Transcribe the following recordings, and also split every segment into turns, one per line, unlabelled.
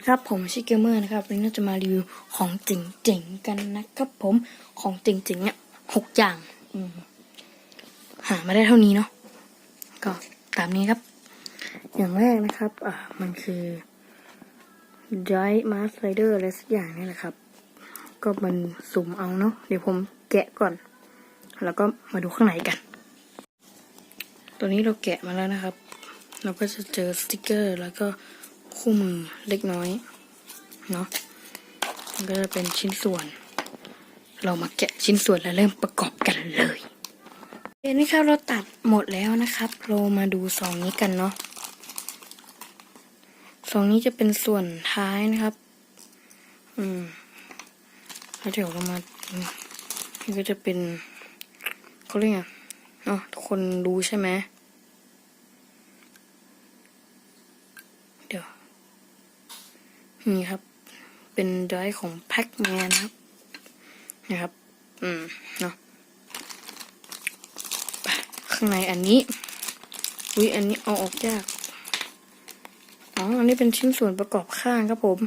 ครับผมชิเกมเมอร์นะครับวันนี้เราจะมารีวิวของเจ๋งๆกันนะครับ ผมของเจ๋งๆเนี่ยหกอย่างอืหามาได้เท่านี้เนาะก็ตามนี้ครับ อย่างแรกนะครับอ่ามันคือ Dry Mask Slider อะไรสักอย่างนี่แหละครับ ก็มันสุ่มเอาเนาะเดี๋ยวผมแกะก่อน แล้วก็มาดูข้างในกัน ตัวนี้เราแกะมาแล้วนะครับ เราก็จะเจอสติกเกอร์แล้วก็ คู่มือเล็กน้อย เนาะมันก็จะเป็นชิ้นส่วน เรามาแกะชิ้นส่วนแล้วเริ่มประกอบกันเลยเห็นไหมครับเราตัดหมดแล้วนะครับ เรามาดูซองนี้กันเนาะซองนี้จะเป็นส่วนท้ายนะครับ อืมแล้วเดี๋ยวเรามานี่ก็จะเป็นเขาเรียกไงเนาะทุกคนรู้ใช่ไหม เดี๋ยว นี่ครับ เป็นดอยของแพ็กแมนครับ นะครับ อืม เนาะข้างในอันนี้อุ้ยอันนี้เอาออกยาก อ๋อ อันนี้เป็นชิ้นส่วนประกอบข้างครับผม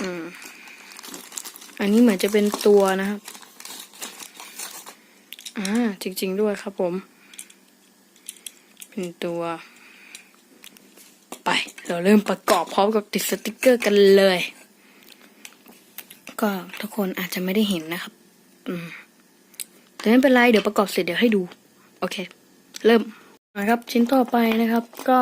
อืม อันนี้เหมือนจะเป็นตัวนะครับ อ่า จริง ๆ ด้วยครับผม เป็นตัว เราเริ่มประกอบพร้อมกับติดสติกเกอร์กันเลย ก็ทุกคนอาจจะไม่ได้เห็นนะครับ อืมแต่ไม่เป็นไรเดี๋ยวประกอบเสร็จเดี๋ยวให้ดู โอเค เริ่มนะครับ ชิ้นต่อไปนะครับ ก็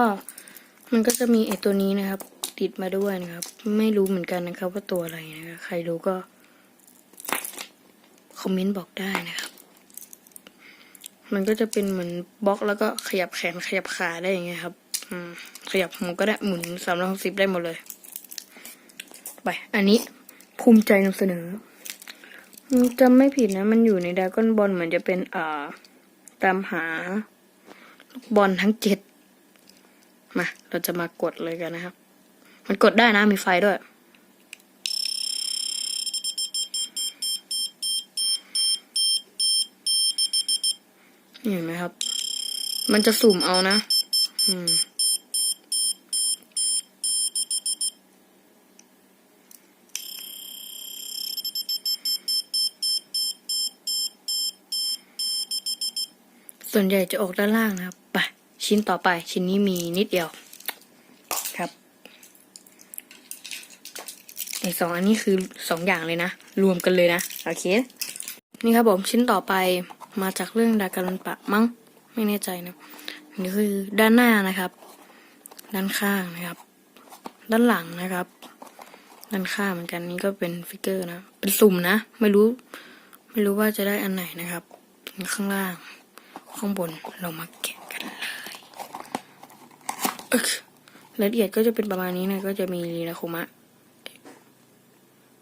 มันก็จะมีไอตัวนี้นะครับ ติดมาด้วยนะครับ ไม่รู้เหมือนกันนะครับ ว่าตัวอะไรนะครับใครรู้ก็คอมเมนต์บอกได้นะครับ มันก็จะเป็นเหมือนบล็อกแล้วก็ขยับแขนขยับขาได้อย่างเงี้ยครับ ขยับหัวก็ได้หมุนสามร้อยหกสิบได้หมดเลย ไป อันนี้ภูมิใจนำเสนอจำไม่ผิดนะ มันอยู่ในดากอนบอลเหมือนจะเป็นอ่าตามหาลูกบอลทั้งเจ็ดมา เราจะมากดเลยกันนะครับ มันกดได้นะมีไฟด้วย เห็นไหมครับ มันจะสุ่มเอานะ อืม ส่วนใหญ่จะออกด้านล่างนะครับ ไป ชิ้นต่อไป ชิ้นนี้มีนิดเดียว ครับไอสองอันนี้คือสองอย่างเลยนะ รวมกันเลยนะ โอเค นี่ครับผม ชิ้นต่อไปมาจากเรื่องดาการันปะมั้ง ไม่แน่ใจนะอันนี่คือด้านหน้านะครับ ด้านข้างนะครับ ด้านหลังนะครับ ด้านข้างเหมือนกันนี่ก็เป็นฟิกเกอร์นะ เป็นสุ่มนะ ไม่รู้ ไม่รู้ว่าจะได้อันไหนนะครับ ข้างล่าง ข้างบนเรามาแกะกันเลยละเอียดก็จะเป็นประมาณนี้นะ ก็จะมีลีนาคุมะ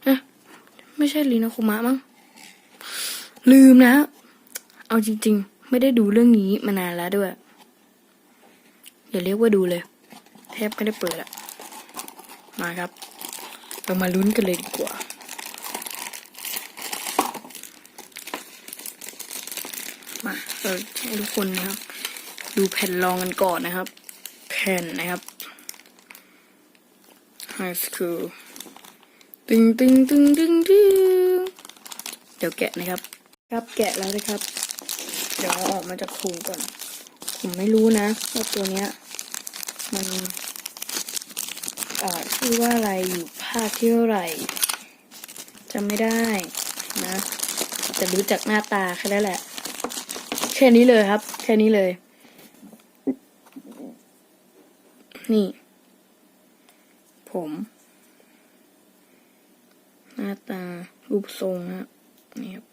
เอ๊ะไม่ใช่ลีนาคุมะมั้ง ลืมนะ เอาจริง ๆ ไม่ได้ดูเรื่องนี้มานานแล้วด้วย อย่าเรียกว่าดูเลย แทบไม่ได้เปิดอะมาครับ เรามาลุ้นกันเลยดีกว่า มาเราให้ทุกคนนะครับ ดูแผ่นรองกันก่อนนะครับ แผ่นนะครับ High School ตึงตึงตึงตึงตึงเดี๋ยวแกะนะครับ ครับแกะแล้วนะครับ เดี๋ยวเอาออกมาจากถุงก่อน ผมไม่รู้นะว่าตัวเนี้ย มันออชื่อว่าอะไรอยู่ภาคที่เท่าไหร่จำไม่ได้นะแต่รู้จากหน้าตาแค่นั้นแหละ แค่นี้เลยครับ แค่นี้เลย นี่ ผม หน้าตา รูปทรงนะนี่ครับ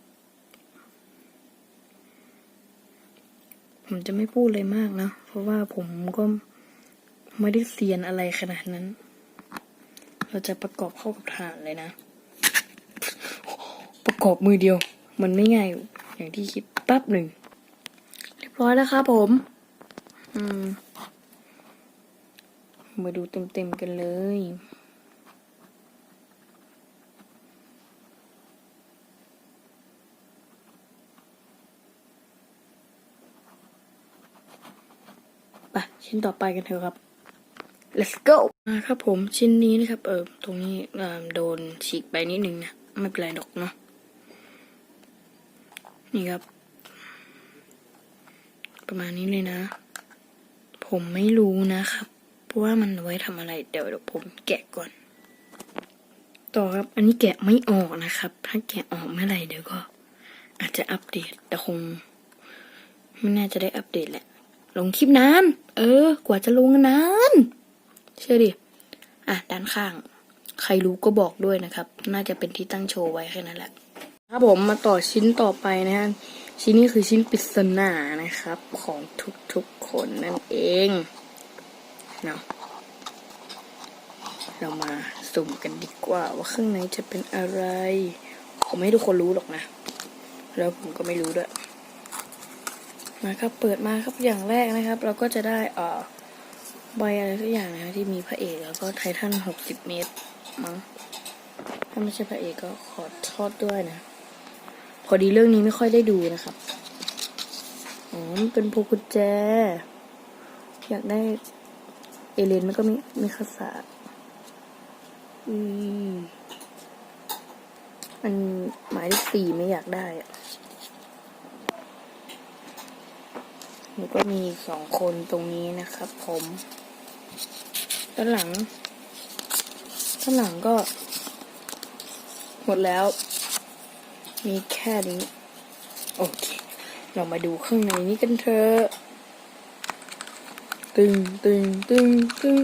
ผมจะไม่พูดเลยมากนะ เพราะว่าผมก็ไม่ได้เซียนอะไรขนาดนั้น เราจะประกอบเข้ากับฐานเลยนะ ประกอบมือเดียว มันไม่ง่ายอย่างที่คิดแป๊บหนึ่ง ร้อยแล้วครับผม อืม มาดูเต็มๆกันเลยไปชิ้นต่อไปกันเถอะครับ let's go อ่าครับผมชิ้นนี้นะครับ เออตรงนี้โดนฉีกไปนิดนึงนะ ไม่เป็นไรหรอกเนาะนี่ครับ ประมาณนี้เลยนะ ผมไม่รู้นะครับเพราะว่ามันไว้ทำอะไรเดี๋ยวเดี๋ยวผมแกะก่อน ต่อครับอันนี้แกะไม่ออกนะครับ ถ้าแกะออกเมื่อไหร่เดี๋ยวก็ อาจจะอัปเดตแต่คงไม่น่าจะได้อัปเดตแหละ ลงคลิปนาน เออ กว่าจะลงนาน เชื่อดิ อะ ด้านข้าง ใครรู้ก็บอกด้วยนะครับ น่าจะเป็นที่ตั้งโชว์ไว้แค่นั้นแหละ ครับผมมาต่อชิ้นต่อไปนะฮะ ชิ้นนี้คือชิ้นปริศนานะครับ ของทุกๆคนนั่นเองเนาะเรามาสุ่มกันดีกว่า ว่าข้างในจะเป็นอะไร ผมไม่ให้ทุกคนรู้หรอกนะ แล้วผมก็ไม่รู้ด้วย มาครับเปิดมาครับอย่างแรกนะครับ เราก็จะได้เอ่อใบอะไรสักอย่างนะที่มีพระเอกแล้วก็ไททันหกสิบเมตรมั้งถ้าไม่ใช่พระเอกก็ขอโทษด้วยนะ พอดีเรื่องนี้ไม่ค่อยได้ดูนะครับ อ๋อมันเป็นพวงกุญแจ อยากได้ เอเลนมันก็มีมีคาสาอืมอันหมายเลขสี่ไม่อยากได้อะแล้วก็มีสองคนตรงนี้นะครับ ผมด้านหลังด้านหลังก็ หมดแล้ว มีแค่นี้ โอเค เรามาดูข้างในนี้กันเถอะตึงตึงตึงตึง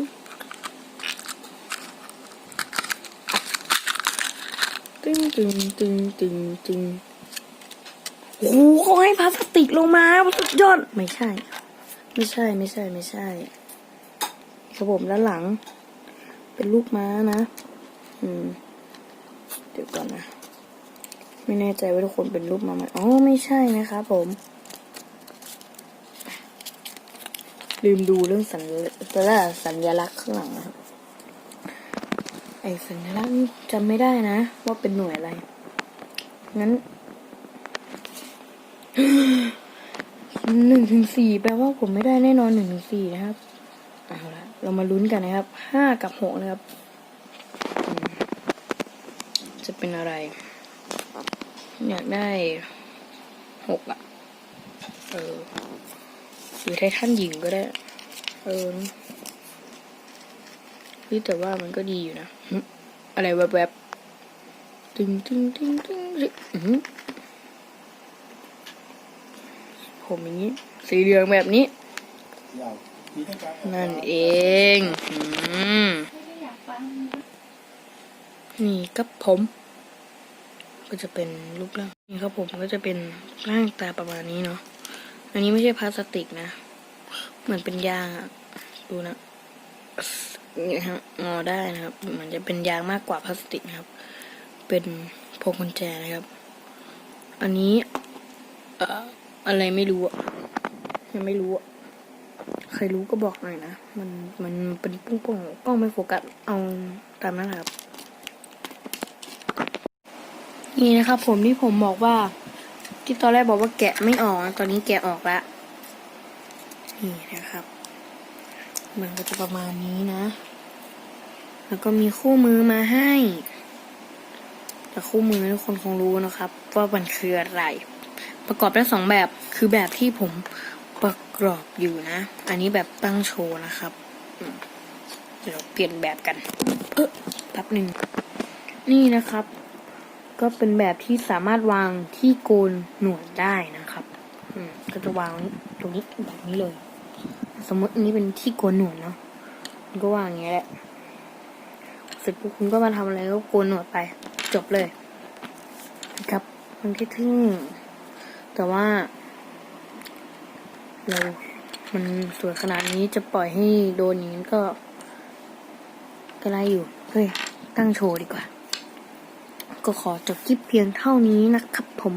ตึงตึงตึงตึงตึงโอ้โหเขาให้พลาสติกลงมาสุดยอดไม่ใช่ ไม่ใช่ไม่ใช่ไม่ใช่ครับผมด้านหลัง เป็นลูกม้านะ อืม เดี๋ยวก่อนนะ ไม่แน่ใจว่าทุกคนเป็นรูปมาไหมอ๋อไม่ใช่นะครับผม ลืมดูเรื่องสัญลักษณ์สัญลักษณ์ข้างหลังนะครับไอสัญลักษณ์จำไม่ได้นะ ว่าเป็นหน่วยอะไร งั้นหนึ่งถึงสี่แปลว่าผมไม่ได้แน่นอนหนึ่งถึงสี่นะครับเอาละเรามาลุ้นกันนะครับห้ากับหกนะครับ จะเป็นอะไร อยากได้หกอะเออหรือไททันหญิงก็ได้ เออนี่แต่ว่ามันก็ดีอยู่นะ อะไรแวบๆตึงตึงตึงตึงตึงอื้อหือผมอย่างนี้ สีเหลืองแบบนี้ นั่นเองอนี่กับผม ก็จะเป็นรูปร่างนี่ครับผมก็จะเป็นร่างตาประมาณนี้เนาะอันนี้ไม่ใช่พลาสติกนะ เหมือนเป็นยางอะดูนะนี่ฮะงอได้นะครับมันจะเป็นยางมากกว่าพลาสติกนะครับ เป็นพวงกุญแจนะครับ อันนี้เอ่ออะไรไม่รู้อะยังไม่รู้อะใครรู้ก็บอกหน่อยนะ มันมันเป็นปุ้งๆกล้องไม่โฟกัสเอาตามนั้นครับ นี่นะครับผมที่ผมบอกว่า ที่ตอนแรกบอกว่าแกะไม่ออกนะตอนนี้แกะออกแล้วนี่นะครับ มันก็จะประมาณนี้นะ แล้วก็มีคู่มือมาให้ แต่คู่มือทุกคนคงรู้นะครับ ว่ามันคืออะไร ประกอบได้สองแบบคือแบบที่ผมประกอบอยู่นะ อันนี้แบบตั้งโชว์นะครับเดี๋ยวเปลี่ยนแบบกัน เออแป๊บหนึ่งนี่นะครับ ก็เป็นแบบที่สามารถวางที่โกนหนวดได้นะครับ อืมก็จะวางตรงนี้แบบนี้เลย สมมติอันนี้เป็นที่โกนหนวดเนาะมันก็วางอย่างเงี้ยแหละเสร็จปุ๊บคุณก็มาทำอะไรก็โกนหนวดไป จบเลยครับมันแค่ทึ่งแต่ว่าเรามันสวยขนาดนี้จะปล่อยให้โดนอย่างนี้ก็ ก็ไรอยู่ เฮ้ย ตั้งโชว์ดีกว่า ก็ขอจบคลิปเพียงเท่านี้นะครับผม